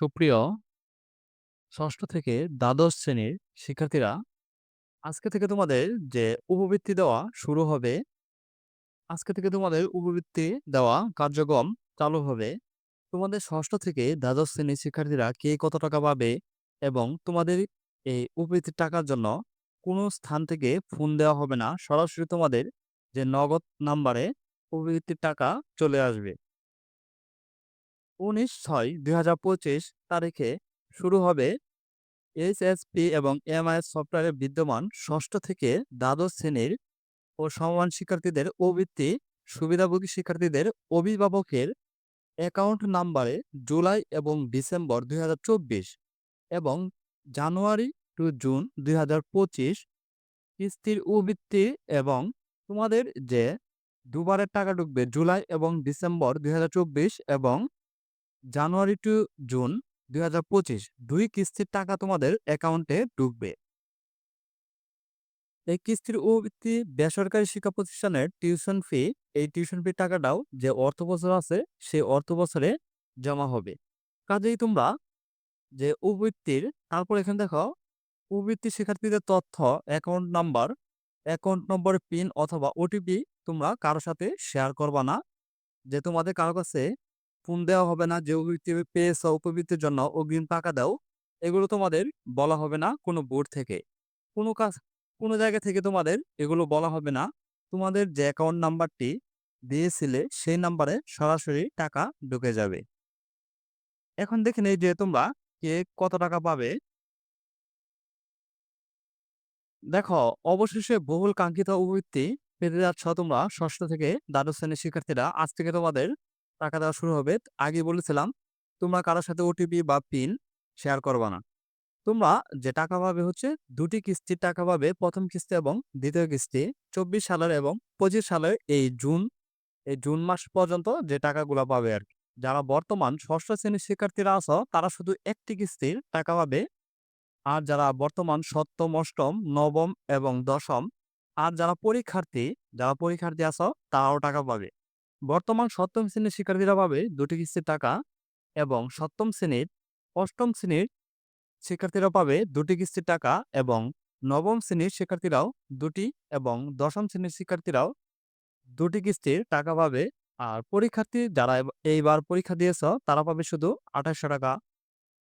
সুপ্রিয় ষষ্ঠ থেকে দ্বাদশ শ্রেণির শিক্ষার্থীরা, আজকে থেকে তোমাদের যে উপবৃত্তি দেওয়া শুরু হবে, আজকে থেকে তোমাদের উপবৃত্তি দেওয়া কার্যক্রম চালু হবে। তোমাদের ষষ্ঠ থেকে দ্বাদশ শ্রেণির শিক্ষার্থীরা কে কত টাকা পাবে এবং তোমাদের এই উপবৃত্তির টাকার জন্য কোনো স্থান থেকে ফোন দেওয়া হবে না। সরাসরি তোমাদের যে নগদ নাম্বারে উপবৃত্তির টাকা চলে আসবে। উনিশ ছয়, দুই হাজার পঁচিশ তারিখে শুরু হবে এইচএসপি এবং এমআইএস সফটওয়্যারে বিদ্যমান ষষ্ঠ থেকে দ্বাদশ শ্রেণির ও সমমান শিক্ষার্থীদের প্রবৃত্তি সুবিধাভোগী শিক্ষার্থীদের অভিভাবকের অ্যাকাউন্ট নাম্বারে জুলাই এবং ডিসেম্বর দুই হাজার চব্বিশ এবং জানুয়ারি টু জুন দুই কিস্তির উবৃত্তি এবং তোমাদের যে দুবারের টাকা ঢুকবে জুলাই এবং ডিসেম্বর দুই হাজার চব্বিশ এবং জানুয়ারি টু জুন দুই দুই কিস্তির টাকা তোমাদের অ্যাকাউন্টে ঢুকবে। এই কিস্তির উপবৃত্তি বেসরকারি শিক্ষা প্রতিষ্ঠানের টিউশন ফি, এই টিউশন ফির টাকাটাও যে অর্থ বছর আছে সেই অর্থ বছরে জমা হবে। কাজেই তোমরা যে উপবৃত্তির, তারপর এখানে দেখো, উপবৃত্তি শিক্ষার্থীদের তথ্য, account number, account number pin অথবা ওটিপি তোমরা কারোর সাথে শেয়ার করবা না। যে তোমাদের কারও কাছে ফোন দেওয়া হবে না, যে উপবৃত্তি পেয়েছ উপবৃত্তির জন্য অগ্রিম টাকা দাও, এগুলো তোমাদের বলা হবে না কোনো বোর্ড থেকে। কোনো কাজ, কোনো জায়গা থেকে তোমাদের এগুলো বলা হবে না। তোমাদের যে অ্যাকাউন্ট নাম্বারটি দিয়েছিলে সেই নাম্বারে সরাসরি টাকা ঢুকে যাবে। এখন দেখে নেই যে তোমরা কে কত টাকা পাবে। দেখো, অবশেষে বহুল কাঙ্ক্ষিত উপবৃত্তি পেতে যাচ্ছ তোমরা ষষ্ঠ থেকে দ্বাদশ শ্রেণির শিক্ষার্থীরা। আজ থেকে তোমাদের টাকা দেওয়া শুরু হবে। আগে বলেছিলাম, তোমরা কারোর সাথে ওটিপি বা পিন শেয়ার করবা না। তোমরা যে টাকা পাবে হচ্ছে দুটি কিস্তির টাকা পাবে, প্রথম কিস্তি এবং দ্বিতীয় কিস্তি, চব্বিশ সালের এবং পঁচিশ সালের এই জুন এই জুন মাস পর্যন্ত যে টাকাগুলো পাবে আর কি। যারা বর্তমান ষষ্ঠ শ্রেণির শিক্ষার্থীরা আছো, তারা শুধু একটি কিস্তির টাকা পাবে। আর যারা বর্তমান সপ্তম, অষ্টম, নবম এবং দশম, আর যারা পরীক্ষার্থী যারা পরীক্ষার্থী আছো, তারাও টাকা পাবে। বর্তমান সপ্তম শ্রেণির শিক্ষার্থীরা পাবে দুটি কিস্তির টাকা এবং সপ্তম শ্রেণির অষ্টম শ্রেণির শিক্ষার্থীরা পাবে দুটি কিস্তির টাকা এবং নবম শ্রেণির শিক্ষার্থীরাও দুটি এবং দশম শ্রেণির শিক্ষার্থীরাও দুটি কিস্তির টাকা পাবে। আর পরীক্ষার্থী যারা এইবার পরীক্ষা দিয়েছ, তারা পাবে শুধু আঠাশশো টাকা।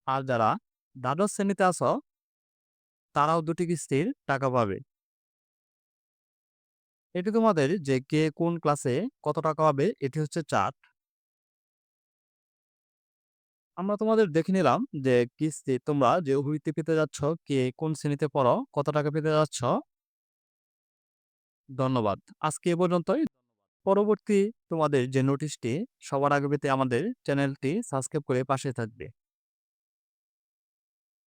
আর যারা দ্বাদশ শ্রেণীতে আস তারাও দুটি কিস্তির টাকা পাবে। এটি তোমাদের যে কে কোন ক্লাসে কত টাকা পাবে এটি হচ্ছে চার্ট। আমরা তোমাদের দেখে নিলাম যে কিস্তি, তোমরা যে অভিবৃত্তি পেতে যাচ্ছ, কে কোন শ্রেণীতে পড়ো, কত টাকা পেতে যাচ্ছ। ধন্যবাদ। আজকে এ পর্যন্তই। পরবর্তী তোমাদের যে নোটিশটি সবার আগে পেতে আমাদের চ্যানেলটি সাবস্ক্রাইব করে পাশে থাকবে।